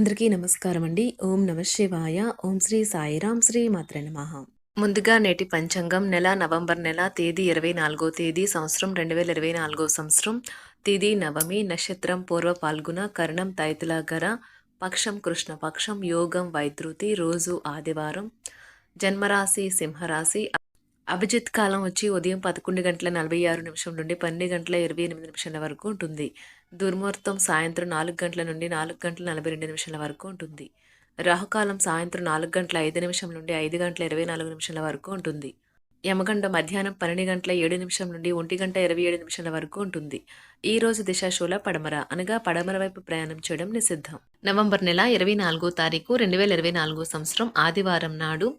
అందరికీ నమస్కారం అండి. ఓం నమ శివాయ. ఓం శ్రీ సాయిరాం శ్రీ మాత్ర నమః. ముందుగా నేటి పంచాంగం నెల నవంబర్ నెల తేదీ ఇరవై నాలుగో తేదీ సంవత్సరం రెండు వేల ఇరవై నాలుగో సంవత్సరం. తేదీ నవమి నక్షత్రం పూర్వ పాల్గొన కరణం తైతులాగర పక్షం కృష్ణ పక్షం యోగం వైద్రుతి రోజు ఆదివారం. జన్మరాశి సింహరాశి అభిజిత్ కాలం వచ్చి ఉదయం పదకొండు గంటల నలభై ఆరు నిమిషం నుండి పన్నెండు గంటల ఇరవై ఎనిమిది నిమిషాల వరకు ఉంటుంది. దుర్ముహూర్తం సాయంత్రం నాలుగు గంటల నుండి నాలుగు గంటల నలభై రెండు నిమిషాల వరకు ఉంటుంది. రాహుకాలం సాయంత్రం నాలుగు గంటల ఐదు నిమిషం నుండి ఐదు గంటల ఇరవై నాలుగు నిమిషాల వరకు ఉంటుంది. యమగండ మధ్యాహ్నం పన్నెండు గంటల ఏడు నిమిషం నుండి ఒంటి గంట ఇరవై ఏడు నిమిషాల వరకు ఉంటుంది. ఈ రోజు దిశాశూల పడమర అనగా పడమర వైపు ప్రయాణం చేయడం నిషిద్ధం. నవంబర్ నెల ఇరవై నాలుగో తారీఖు రెండు వేల ఇరవై నాలుగో సంవత్సరం ఆదివారం నాడు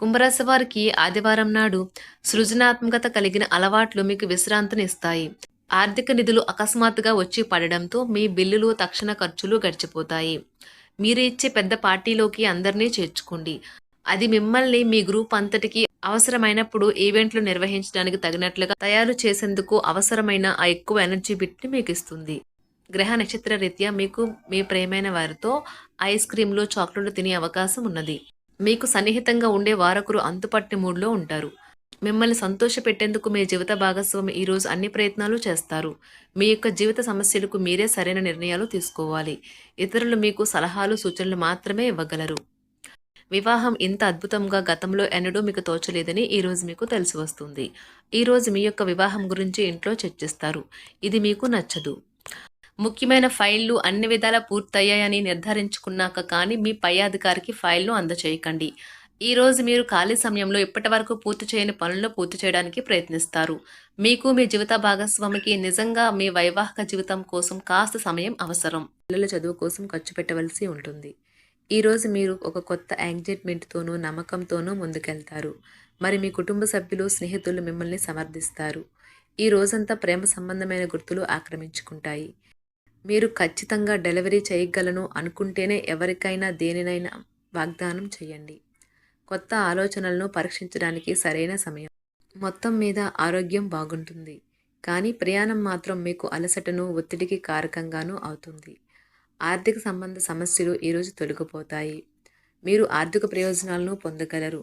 కుంభరాశి వారికి ఆదివారం నాడు సృజనాత్మకత కలిగిన అలవాట్లు మీకు విశ్రాంతిని ఇస్తాయి. ఆర్థిక నిధులు అకస్మాత్తుగా వచ్చి పడడంతో మీ బిల్లులు తక్షణ ఖర్చులు గడిచిపోతాయి. మీరు ఇచ్చే పెద్ద పార్టీలోకి అందరినీ చేర్చుకోండి. అది మిమ్మల్ని మీ గ్రూప్ అంతటికి అవసరమైనప్పుడు ఈవెంట్లు నిర్వహించడానికి తగినట్లుగా తయారు చేసేందుకు అవసరమైన ఆ ఎక్కువ ఎనర్జీ బిట్ని మీకు ఇస్తుంది. గ్రహ నక్షత్ర రీత్యా మీకు మీ ప్రేమైన వారితో ఐస్ క్రీమ్లు చాక్లెట్లు తినే అవకాశం ఉన్నది. మీకు సన్నిహితంగా ఉండే వారొకరు అంతుపట్టి మూడ్లో ఉంటారు. మిమ్మల్ని సంతోషపెట్టేందుకు మీ జీవిత భాగస్వామి ఈరోజు అన్ని ప్రయత్నాలు చేస్తారు. మీ యొక్క జీవిత సమస్యలకు మీరే సరైన నిర్ణయాలు తీసుకోవాలి. ఇతరులు మీకు సలహాలు సూచనలు మాత్రమే ఇవ్వగలరు. వివాహం ఇంత అద్భుతంగా గతంలో ఎన్నడూ మీకు తోచలేదని ఈరోజు మీకు తెలిసి వస్తుంది. ఈరోజు మీ యొక్క వివాహం గురించి ఇంట్లో చర్చిస్తారు. ఇది మీకు నచ్చదు. ముఖ్యమైన ఫైళ్ళు అన్ని విధాలా పూర్తయ్యాయని నిర్ధారించుకున్నాక కానీ మీ పై అధికారికి ఫైల్ను అందచేయకండి ఈ రోజు మీరు ఖాళీ సమయంలో ఇప్పటి వరకు పూర్తి చేయని పనులను పూర్తి చేయడానికి ప్రయత్నిస్తారు. మీకు మీ జీవిత భాగస్వామికి నిజంగా మీ వైవాహిక జీవితం కోసం కాస్త సమయం అవసరం. పిల్లల చదువు కోసం ఖర్చు పెట్టవలసి ఉంటుంది. ఈరోజు మీరు ఒక కొత్త యాంగ్జైట్మెంట్తోనూ నమ్మకంతోనూ ముందుకెళ్తారు. మరి మీ కుటుంబ సభ్యులు స్నేహితులు మిమ్మల్ని సమర్థిస్తారు. ఈ రోజంతా ప్రేమ సంబంధమైన గుర్తులు ఆక్రమించుకుంటాయి. మీరు ఖచ్చితంగా డెలివరీ చేయగలను అనుకుంటేనే ఎవరికైనా దేనినైనా వాగ్దానం చేయండి. కొత్త ఆలోచనలను పరీక్షించడానికి సరైన సమయం. మొత్తం మీద ఆరోగ్యం బాగుంటుంది. కానీ ప్రయాణం మాత్రం మీకు అలసటను ఒత్తిడికి కారకంగానూ అవుతుంది. ఆర్థిక సంబంధ సమస్యలు ఈరోజు తొలగిపోతాయి. మీరు ఆర్థిక ప్రయోజనాలను పొందగలరు.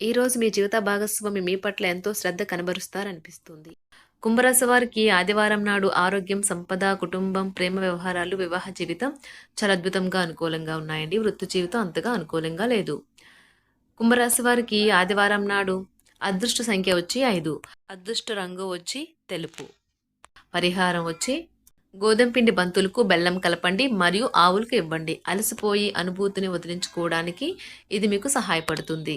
ఈరోజు మీ జీవిత భాగస్వామి మీ పట్ల ఎంతో శ్రద్ధ కనబరుస్తారనిపిస్తుంది. కుంభరాశి వారికి ఆదివారం నాడు ఆరోగ్యం సంపద కుటుంబం ప్రేమ వ్యవహారాలు వివాహ జీవితం చాలా అద్భుతంగా అనుకూలంగా ఉన్నాయండి. వృత్తి జీవితం అంతగా అనుకూలంగా లేదు. కుంభరాశి వారికి ఆదివారం నాడు అదృష్ట సంఖ్య వచ్చి ఐదు. అదృష్ట రంగు వచ్చి తెలుపు. పరిహారం వచ్చి గోధుమ పిండి బంతులకు బెల్లం కలపండి మరియు ఆవులకు ఇవ్వండి. అలసిపోయి అనుభూతిని వదిలించుకోవడానికి ఇది మీకు సహాయపడుతుంది.